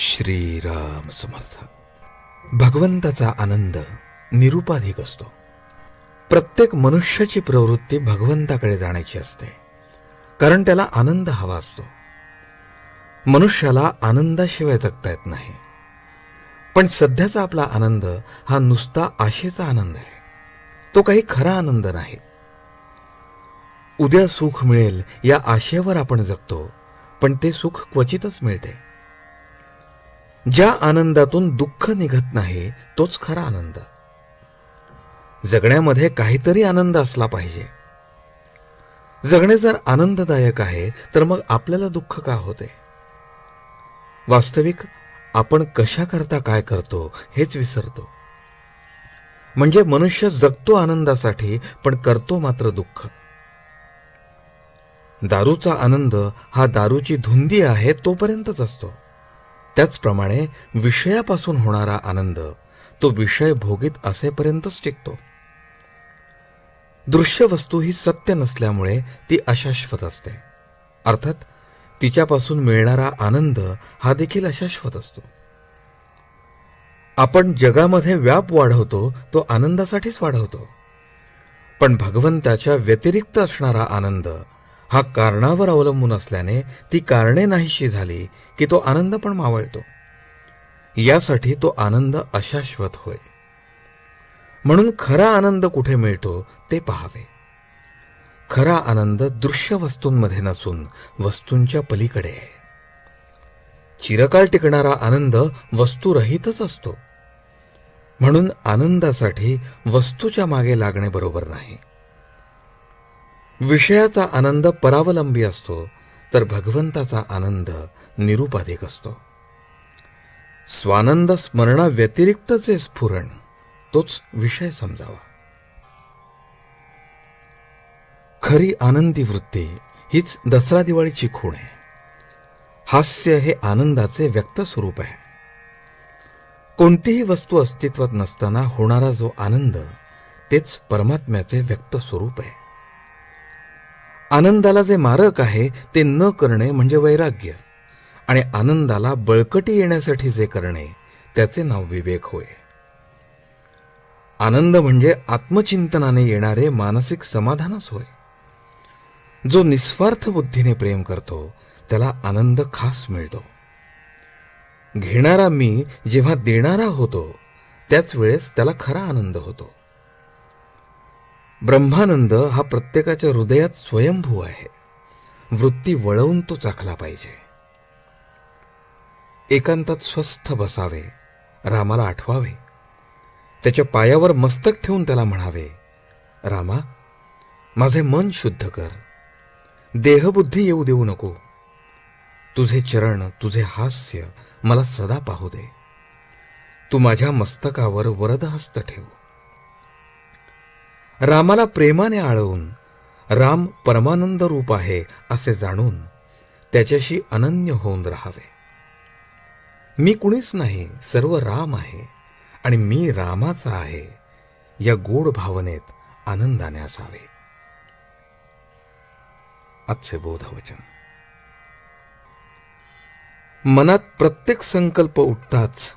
श्रीराम समर्थ. भगवंताचा आनंद निरुपाधिक असतो. प्रत्येक मनुष्याची प्रवृत्ती भगवंताकडे जाण्याची असते कारण त्याला आनंद हवा असतो. मनुष्याला आनंदाशिवाय जगता येत नाही. पण सध्याचा आपला आनंद हा नुसता आशेचा आनंद आहे. तो काही खरा आनंद नाही. उद्या सुख मिळेल या आशेवर आपण जगतो पण ते सुख क्वचितच मिळते. ज्या आनंदातून दुःख निघत नाही तोच खरा आनंद. जगण्यामध्ये काहीतरी आनंद असला पाहिजे. जगणे जर आनंददायक आहे तर मग आपल्याला दुःख का होते? वास्तविक आपण कशा करता काय करतो हेच विसरतो. म्हणजे मनुष्य जगतो आनंदासाठी पण करतो मात्र दुःख. दारूचा आनंद हा दारूची धुंदी आहे तोपर्यंतच असतो. त्याचप्रमाणे विषयापासून होणारा आनंद तो विषय भोगीत असेपर्यंतच टिकतो. दृश्य वस्तू ही सत्य नसल्यामुळे ती अशाश्वत असते. अर्थात तिच्यापासून मिळणारा आनंद हा देखील अशाश्वत असतो. आपण जगामध्ये व्याप वाढवतो तो आनंदासाठीच वाढवतो. पण भगवंताच्या व्यतिरिक्त असणारा आनंद हा कारणावर अवलंबून असल्याने ती कारणे नाहीशी झाली की तो आनंद पण मावळतो. यासाठी तो आनंद अशाश्वत होय. म्हणून खरा आनंद कुठे मिळतो ते पहावे. खरा आनंद दृश्य वस्तूंमध्ये नसून वस्तूंच्या पलीकडे आहे. चिरकाळ टिकणारा आनंद वस्तुरहितच असतो. म्हणून आनंदासाठी वस्तूच्या मागे लागणे बरोबर नाही. विषयाचा आनंद परावलंबी असतो तर भगवंताचा आनंद निरुपाधिक असतो. स्वानंद स्मरणा व्यतिरिक्तचे स्फुरण तोच विषय समजावा. खरी आनंदी वृत्ती हीच दसरा दिवाळीची खूण आहे. हास्य हे आनंदाचे व्यक्त स्वरूप आहे. कोणतीही वस्तू अस्तित्वात नसताना होणारा जो आनंद तेच परमात्म्याचे व्यक्त स्वरूप आहे. आनंदाला जे मारक आहे ते न करणे म्हणजे वैराग्य. आणि आनंदाला बळकटी येण्यासाठी जे करणे त्याचे नाव विवेक होय. आनंद म्हणजे आत्मचिंतनाने येणारे मानसिक समाधानच होय. जो निस्वार्थ बुद्धीने प्रेम करतो त्याला आनंद खास मिळतो. घेणारा मी जेव्हा देणारा होतो त्याच वेळेस त्याला खरा आनंद होतो. ब्रह्मानंद हा प्रत्येकाच्या हृदयात स्वयंभू आहे. वृत्ती वळवून तो चाखला पाहिजे. एकांतात स्वस्थ बसावे रामाला आठवावे त्याच्या पायावर मस्तक ठेवून त्याला म्हणावे रामा माझे मन शुद्ध कर. देहबुद्धी येऊ देऊ नको. तुझे चरण तुझे हास्य मला सदा पाहू दे. तू माझ्या मस्तकावर वरदहस्त ठेव. रामाला प्रेमाने आळवून राम परमानंद रूप आहे असे जाणून त्याच्याशी अनन्य होऊन राहावे. मी कुणीच नाही सर्व राम आहे आणि मी रामाचा आहे या गोड भावनेत आनंदाने असावे. आजचे बोधवचन. मनात प्रत्येक संकल्प उठताच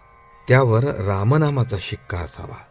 त्यावर रामनामाचा शिक्का असावा.